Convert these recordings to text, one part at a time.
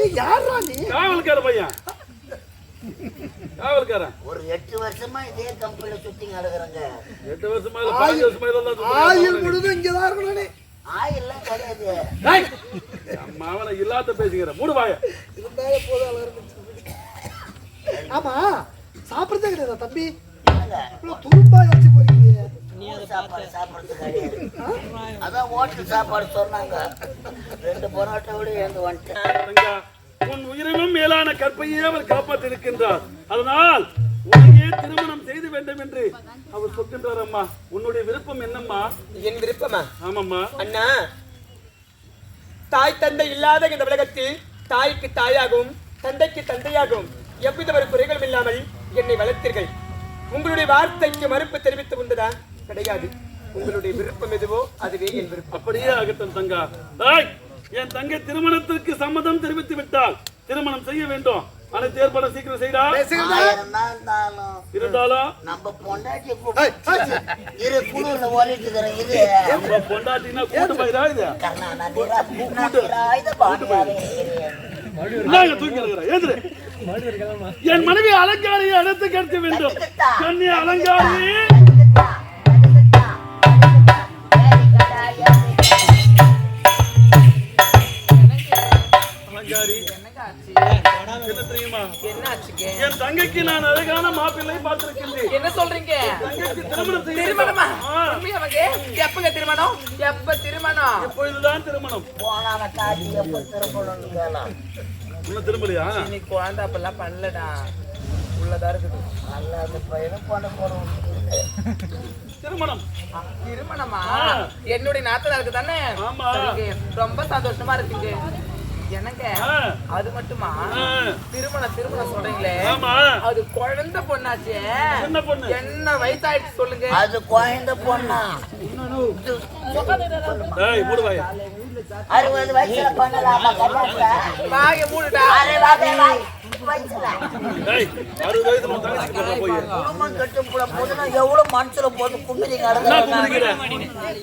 நீ யாரா நீ? காவல்கார பையன். காவல்காரன். ஒரு எட்டு வருஷமா இதே கம்பெனில சுத்தி நடக்கிறேங்க. எட்டு வருஷமா இல்ல பதினஞ்சு வருஷமா இருக்கணும். முழுதும் இங்கதான் இருக்கணும் நீ. ஆயில்லாம் கிடையாது. அவனை இல்லாத பேசிக்கிற. மூடு வாய. இருந்தாலே போதும் ஆமா சாப்பிடுறதே கிடையாதா தம்பி? இவ்வளவு துரும்பா வச்சு போறீங்க ஊர் சாப்பாடு சாப்பிடுறது கிடையாது. அதான் ஹோட்டல் சாப்பாடு சொன்னாங்க. ரெண்டு பரோட்டா விட எழுந்து வந்துட்டேன். உன் உயிரினும் மேலான கற்பையே அவர் காப்பாற்றிருக்கின்றார் அதனால் உன்னையே திருமணம் செய்து வேண்டும் என்று அவர் சொல்கின்றார் அம்மா. உன்னுடைய விருப்பம் என்னம்மா? என் விருப்பமா? ஆமாம்மா. அண்ணா தாய் தந்தை இல்லாத இந்த உலகத்தில் தாய்க்கு தாயாகவும் தந்தைக்கு தந்தையாகவும் எவ்வித ஒரு குறைகளும் இல்லாமல் என்னை வளர்த்தீர்கள். உங்களுடைய வார்த்தைக்கு மறுப்பு தெரிவித்து உண்டதா கிடையாது. உங்களுடைய விருப்பம் எதுவோ அதுவே என் விருப்பம். அப்படியே ஆகட்டும் தங்கா. என் தங்கை திருமணத்திற்கு சம்மதம் தெரிவித்து விட்டால் திருமணம் செய்ய வேண்டும். அனைத்து ஏற்பாடு சீக்கிரம் தான் இருந்தாலும். நம்ம பொண்டாட்டி இரு குளிர்ல ஓடிட்டு இருக்கிறேன் இது நம்ம பொண்டாட்டினா கூட்டு இது? ஏதுரு? என் மனைவி அலங்காரியை அழைத்து கேட்க வேண்டும். கண்ணி அலங்காரி. என் தங்கைக்கு நான் அழகான மாப்பிள்ளை பார்த்திருக்கின்றேன். என்ன சொல்றீங்க? திருமணம் திருமணமா? எப்பங்க திருமணம்? எப்ப திருமணம்? இப்பொழுதுதான் திருமணம்? போனான காட்டி எப்ப திருப்பணும்னு கேளாம் இன்னும் திரும்பலையா? இன்னைக்கு குழந்தை அப்பெல்லாம் பண்ணலடா. உள்ளதா இருக்குது. நல்ல அந்த பையனும் பண்ண போறோம் திருமணம். திருமணமா? என்னுடைய நாத்தனாருக்கு தானே. ரொம்ப சந்தோஷமா இருக்குங்க. எனக்கு அது மட்டுமா? ஆ, திருமணம் திருமணம் சொல்றீங்களே. அது குழந்தை பொண்ணாச்சே. என்ன பொண்ணு. என்ன வயசாயிடுச்சு சொல்லுங்க. அது குழந்தை பொண்ணா? அறுபது வயசுல பண்ணலாமா? வாய மூடுடா.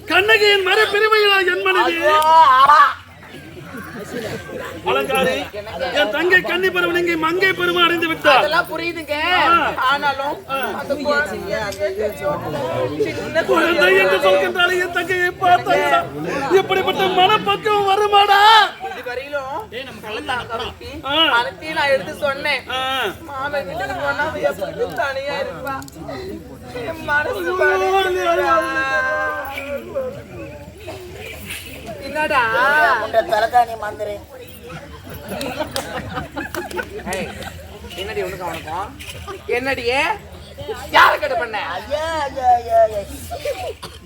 கண்ணகியின் மர பெருமைகளா என் மனைவி. அலங்காரி என் தங்கை கன்னி பருவன் இங்கே மங்கை பெருமை அடைந்து விட்டார். அதெல்லாம் புரியுதுங்க. ஆனாலும் குழந்தை என்று சொல்கின்றாலே என் தங்கையை பார்த்தாயா இப்படிப்பட்ட மனப்பக்குவம் வருமாடா? எடுத்து சொன்னேன். மாமன் வீட்டுக்கு போனா எப்படி தனியா இருப்பா? என் மனசு. என்னடா? உண்ட தலைகாணி மந்திரி என்னடி உனக்கு அவனுக்கும் என்னடியே? யார கட்டு பண்ண?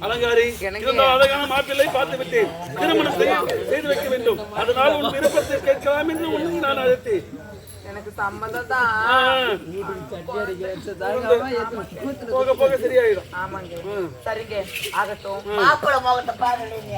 அலங்காரி எனக்கு- அழகான மாப்பிள்ளை பார்த்து விட்டேன். திருமணம் செய்ய- செய்து வைக்க வேண்டும். அதனால் உன் விருப்பத்தை கேட்கலாம் என்று உன்னை நான் அழைத்தேன். எனக்கு சம்மந்தம் தான். போக போக சரியாயிடும். ஆமாங்க. சரிங்க. ஆகட்டும். மாப்பிள முகத்தை பாக்கலீங்க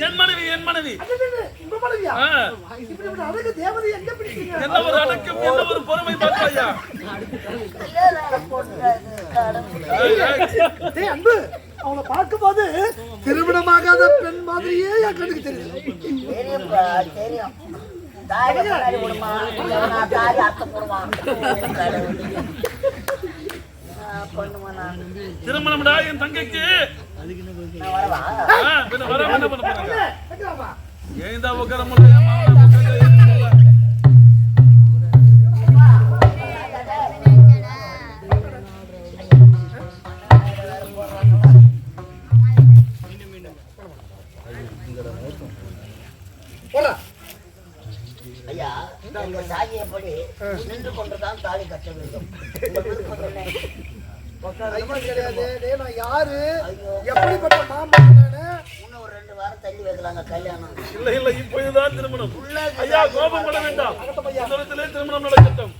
என் மனைவி என் என்ன ஒரு அடக்கம் என்ன ஒரு பொறுமை பார்த்தாயா அன்பு அவளை பார்க்கும்போது திருமணமாகாத பெண் மாதிரியே என் கண்ணுக்கு தெரியுது. திருமணம்டா என் தங்கைக்கு. தான் உட்கார முடியல. ஐயா, சாகியப்படி நின்று கொண்டுதான் தாலி கட்ட வேண்டும். கிடையாது. டேய், நான் யாரு. எப்படிப்பட்ட நானு இன்னும் ஒரு ரெண்டு வாரம் தள்ளி வைக்கலாங்க கல்யாணம். இல்ல இல்ல இப்பொழுதுதான் திருமணம். ஐயா கோபம் பட வேண்டாம். திருமணம் நடக்கட்டும்.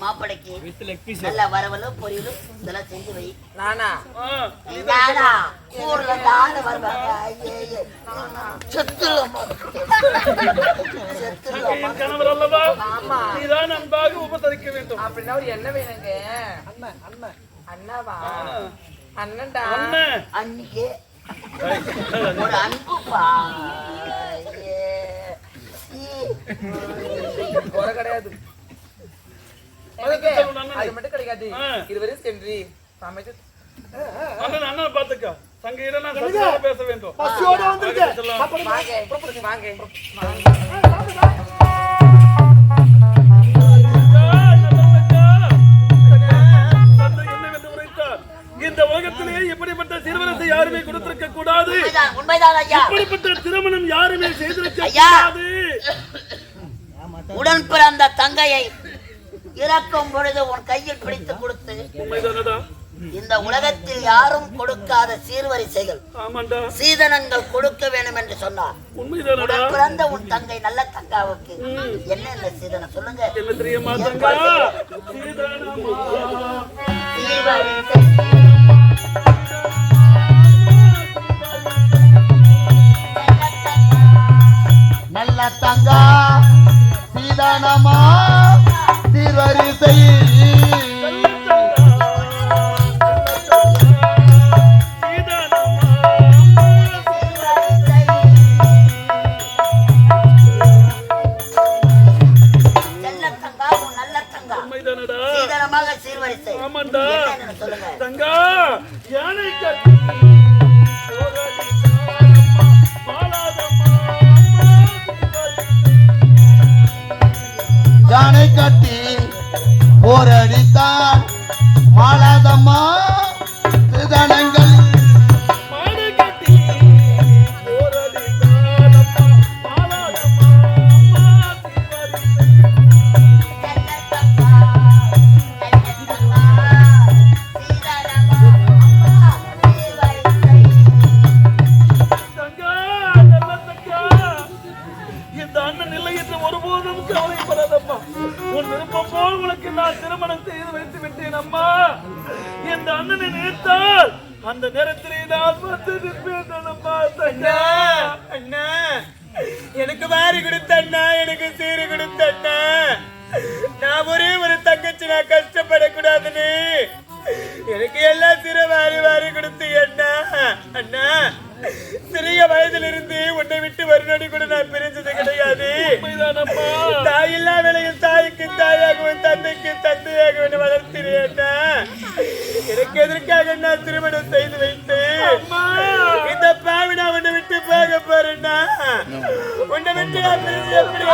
மாப்பிளைக்கு நல்ல வரவலும் பொரியலும் இதெல்லாம் செஞ்சு வை. நானா? நானா ஊர்ல வருவாங்க கணவர் அல்லவா? நீதான் அன்பாக உபசரிக்க வேண்டும். அப்படின்னா ஒரு என்ன வேணுங்க. அண்ணன் அண்ணன் அண்ணாவா அண்ணன்டா. அண்ணன் அன்னைக்கு. ஒரு அன்புப்பா. குறை கிடையாது. அது மட்டும் கிடைக்காது. சென்று சமைச்சு அண்ணன் அண்ணன் பாத்துக்க பேச வேண்டும். வாங்க வாங்க? இந்த உலகத்திலேயே இப்படிப்பட்ட திருமணத்தை யாருமே கொடுத்திருக்க கூடாது. இப்படிப்பட்ட திருமணம் யாருமே செய்திருக்க. கூடாது. உடன் பிறந்த தங்கையை இறக்கும் பொழுது உன் கையில் பிடித்து கொடுத்து இந்த உலகத்தில் யாரும் கொடுக்காத சீர்வரிசைகள் சீதனங்கள் கொடுக்க வேண்டும் என்று சொன்னார். பிறந்த உன் தங்கை நல்ல தங்காவுக்கு என்ன இந்த சீதனம் சொல்லுங்க? யானை கட்டி யானை கட்டி போரடித்தான் மாலாதம்மா சிதனங்கள் நினைத்தால் அந்த நேரத்திலே நான் வந்து நிற்பேன் அண்ணா எனக்கு வாரி கொடுத்த அண்ணா எனக்கு சீரு கொடுத்த அண்ணா. நான் ஒரே ஒரு தங்கச்சி நான் கஷ்டப்படக்கூடாதுன்னு. எனக்கு எல்லாம் சிறு வாரி வாரி கொடுத்து அண்ணா அண்ணா. சிறிய வயதிலிருந்து உன்னை விட்டு ஒரு நொடி கூட நான் பிரிஞ்சது கிடையாது.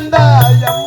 வந்தாய்?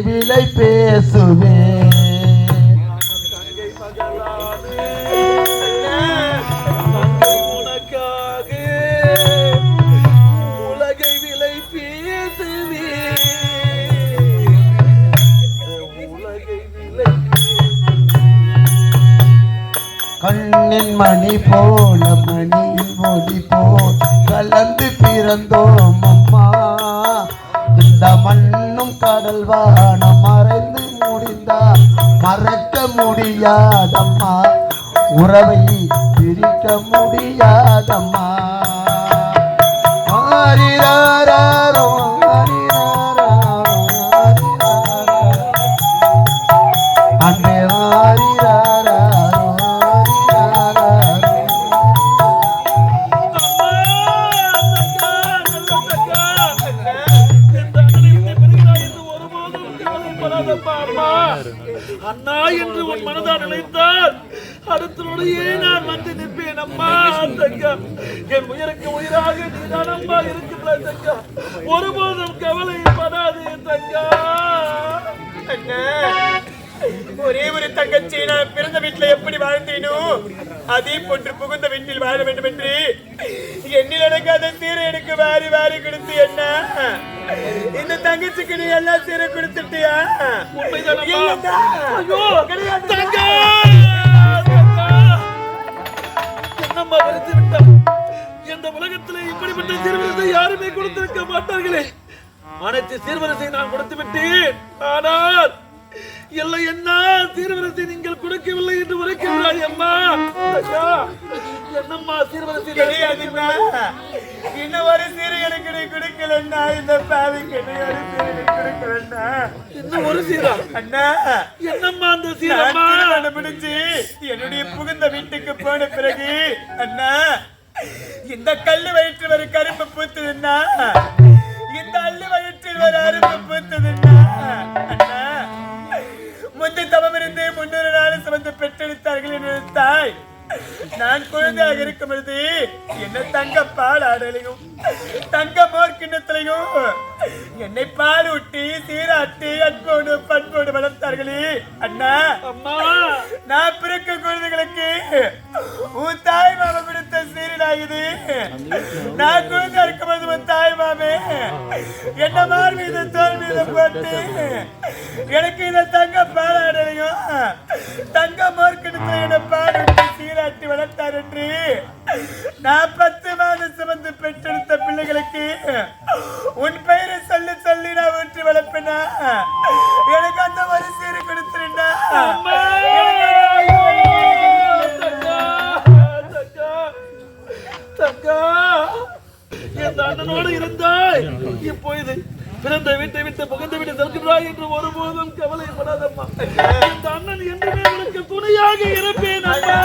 விலை கண்ணின் மணி போல மணியின் ஒளி போல் கலந்து பிறந்தோம் அம்மா. இந்த மண்ணும் கடல் வானம் மறைந்து முடிந்தா மறக்க முடியாதம்மா. உறவை பிரிக்க முடியாதம்மா. ஆரிராரோ, அண்ணா என்று உன் மனதால் நினைத்தால் அடுத்தனுடைய நான் வந்து நிற்பேன் அம்மா? தங்கா என் உயிருக்கு உயிராக நீதான் அம்மா இருக்கிறாய் தங்கா. ஒருபோதும் கவலைப்படாதே தங்கா. ஒரே ஒரு தங்கச்சி நான் பிறந்த வீட்டுல எப்படி வாழ்ந்தேனோ அதே போன்று புகுந்த வீட்டில் வாழ வேண்டும் என்று எண்ணில் அடங்காத சீரை எனக்கு வாரி வாரி கொடுத்து என்ன? இந்த தங்கச்சிக்கு நீ எல்லாம் சீரை கொடுத்துட்டியா! என்னம்மா வெறுத்து விட்டாய்? இந்த உலகத்திலே இப்படிப்பட்ட சீர்வரிசை யாருமே கொடுத்திருக்க மாட்டார்களே. அனைத்து சீர்வரிசை நான் கொடுத்து விட்டேன். ஆனால் இல்லை என்ன? சீர்வரிசை நீங்கள் கொடுக்கவில்லை என்று உரைக்கிறாய் அம்மா. என்னம்மா நான் கிடையாதுண்ணா. இன்னும் ஒரு சீரை எனக்கு நீ கொடுக்கலன்னா இந்த பாவிக்கு இன்னும் ஒரு சீரை நீ கொடுக்கலன்னா இன்னும் ஒரு சீரா? அண்ணா. என்னம்மா அந்த சீரம்மா? முடிஞ்சு என்னுடைய புகுந்த வீட்டுக்கு போன பிறகு அண்ணா இந்த கல்லு வயிற்றில் ஒரு கரும்பு பூத்ததுன்னா இந்த அள்ளு வயிற்றில் ஒரு அரும்பு பூத்ததுன்னா அண்ணா முந்தி தவம் இருந்து முன்னூறு நாள் சுமந்து பெற்றெடுத்தார்கள் என்னுடைய தாய் நான் குழந்தையாக இருக்கும் பொழுது என்ன தங்க பால் ஆடலையும் தங்க மோர் கிண்ணத்திலையும் என்னை பால் ஊட்டி சீராட்டி அன்போடு பண்போடு வளர்த்தார்களே. அண்ணா அம்மா. நான் பிறக்க குழந்தைகளுக்கு உன் தாய் மாமா கொடுத்த சீரடாகுது நான் குழந்தை இருக்கும்போது உன் தாய் மாமே என்ன மார் மீது தோல் மீது போட்டு எனக்கு இந்த தங்க என் அண்ணனோடு இருந்தாய்? இப்பொழுது பிறந்த வீட்டை விட்டு புகுந்த வீட்டை செல்கிறாய் என்று ஒருபோதும் கவலைப்படாதம்மா. இந்த அண்ணன் என்றுமே உனக்கு துணையாக இருப்பேன் அம்மா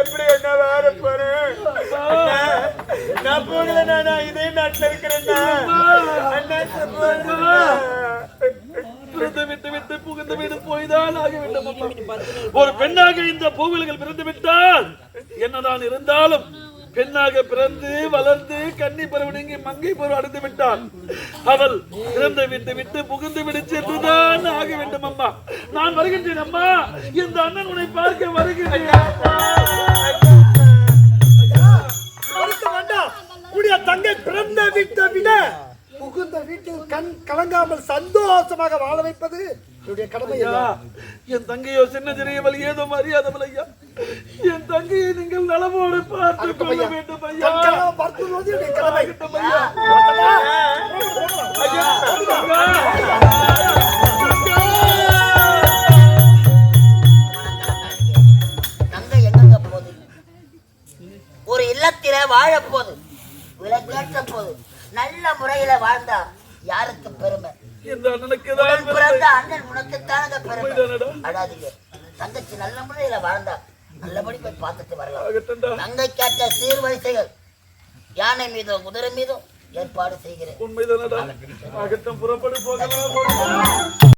எப்படி என்ன வார போறேன்? நான் போகலண்ணா நான் இதே நாட்டுல போகலண்ணா. பிறந்து விட்டு விட்டு புகுந்த வீடு. போய்தான் ஆக வேண்டும் அம்மா. ஒரு பெண்ணாக இந்த பூவில்கள் பிறந்து விட்டால் என்னதான் இருந்தாலும் பெண்ணாக பிறந்து வளர்ந்து கன்னி பருவனங்கி மங்கை பருவம் அடைந்து விட்டாள் அவள் பிறந்த விட்டு விட்டு புகுந்து விடு சென்றுதான் ஆக வேண்டும் அம்மா நான் வருகின்றேன் அம்மா. இந்த அண்ணன் உன்னை பார்க்க வருகிறேன். தங்கை பிறந்த வீட்டை விட புகுந்த வீட்டில் கண் கலங்காமல் சந்தோஷமாக வாழ வைப்பது என்னுடைய கடமை என் தங்கையோ சின்ன சிறியவள் ஏதோ அறியாதவள் ஐயா. என் தங்கையை நீங்கள் நலமோடு பார்த்து கொள்ள. வேண்டும் ஐயா. கண்களால் அடாதீங்க தங்கச்சி நல்ல முறையில வாழ்ந்தா நல்லபடி போய் பார்த்துட்டு வரலாம். ஆகட்டும்டா. தங்கை கேட்ட சீர்வரிசைகள் யானை மீதும் குதிரை மீதும் ஏற்பாடு செய்கிறேன். ஆகட்டும் புறப்படு போகலாம்